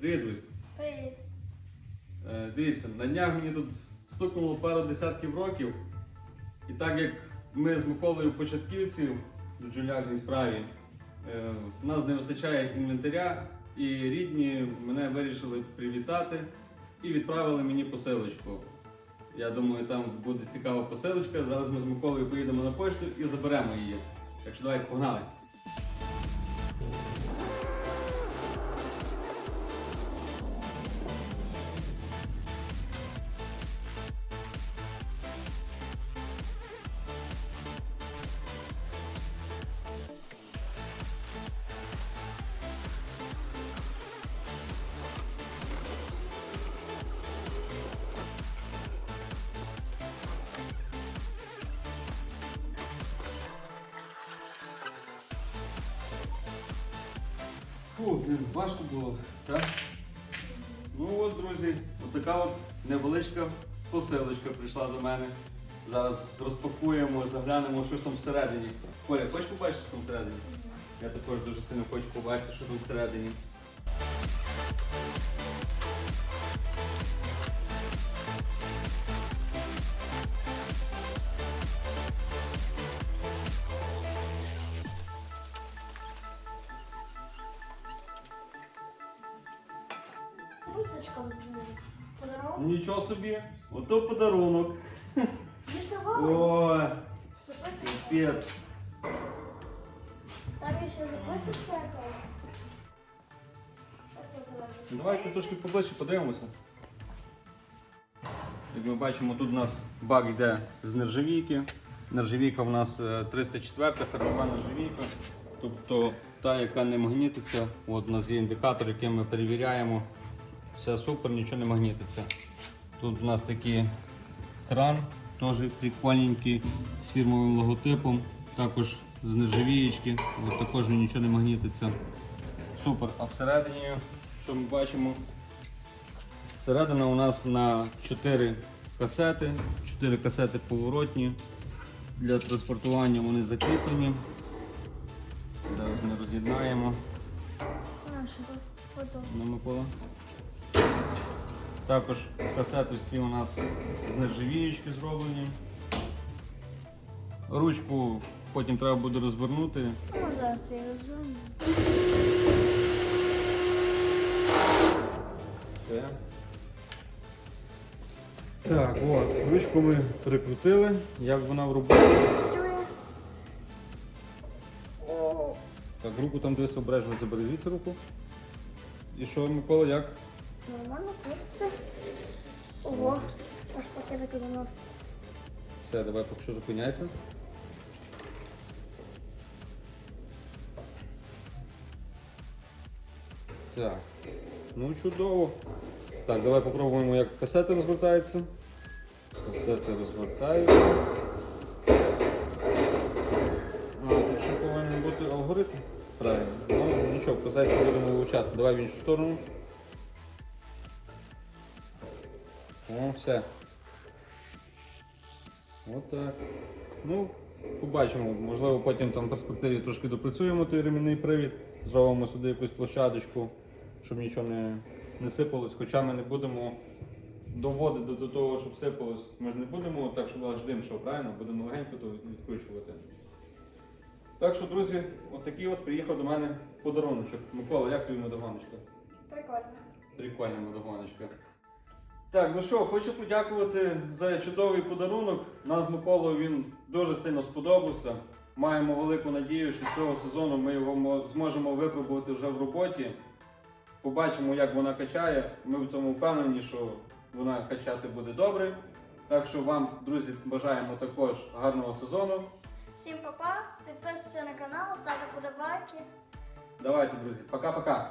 Привіт, друзі. Привіт. Е, Дивіться, на днях мені тут стукнуло пару десятків років. І так як ми з Миколою початківці в джулярній справі, е, в нас не вистачає інвентаря, і рідні мене вирішили привітати і відправили мені посилочку. Я думаю, там буде цікава посилочка. Зараз ми з Миколою поїдемо на пошту і заберемо її. Так що давайте погнали. Фу, блін, важко було, так? Ну от, друзі, отака от невеличка посилочка прийшла до мене. Зараз розпакуємо, заглянемо, що ж там всередині. Коля, хочеш побачити, що там всередині? Я також дуже сильно хочу побачити, що там всередині. Височка з подарунок. Нічого собі, ото подарунок. Ой, Записочка. Там ще записочка яка. Так. Давайте трошки поближче подивимося. Як ми бачимо, тут у нас бак йде з нержавійки. Нержавійка у нас е, 304 харчова нержавійка. Тобто та, яка не магнітиться. От у нас є індикатор, який ми перевіряємо. Все супер, нічого не магнітиться. Тут у нас такий кран, теж прикольненький, з фірмовим логотипом. Також з нержавієчки, от також нічого не магнітиться. Супер. А всередині, що ми бачимо? Всередина у нас на 4 касети, 4 касети поворотні. Для транспортування вони закріплені. Зараз ми роз'єднаємо А, що тут? Ото. на Микола. Також касети всі у нас з нержавіючки зроблені. Ручку потім треба буде розвернути. Ну, зараз я розверну. Все. Так, от, ручку ми прикрутили, як вона в роботі. Так, руку там десь обережно забери звідси руку. І що, Микола, як? Нормально крутиться. Ого, аж пакетик занос. Все, давай поки що зупиняйся. Так. Ну чудово. Так, давай попробуємо, як касети розвертаються. Касети розвертаються. А, тут ще повинен бути алгоритм. Правильно. Ну нічого, в будемо вивчати. Давай в іншу сторону. О, все. Отак. Ну, побачимо. Можливо, потім там в перспективі трошки допрацюємо той ремінний привід, зробимо сюди якусь площадочку, щоб нічого не, не сипалось. Хоча ми не будемо доводити до того, щоб сипалось. Ми ж не будемо так, щоб аж дим йшов, правильно? Будемо легенько то відкручувати. Так що, друзі, отакий от приїхав до мене подаруночок. Микола, як тобі медогоночка? Прикольно. Прикольна медогоночка. Так, ну що, хочу подякувати за чудовий подарунок. Нам з Миколою він дуже сильно сподобався. Маємо велику надію, що цього сезону ми його зможемо випробувати вже в роботі. Побачимо, як вона качає. Ми в цьому впевнені, що вона качати буде добре. Так що вам, друзі, бажаємо також гарного сезону. Всім па-па, підписуйтесь на канал, ставте подобайки. Давайте, друзі, пока-пока.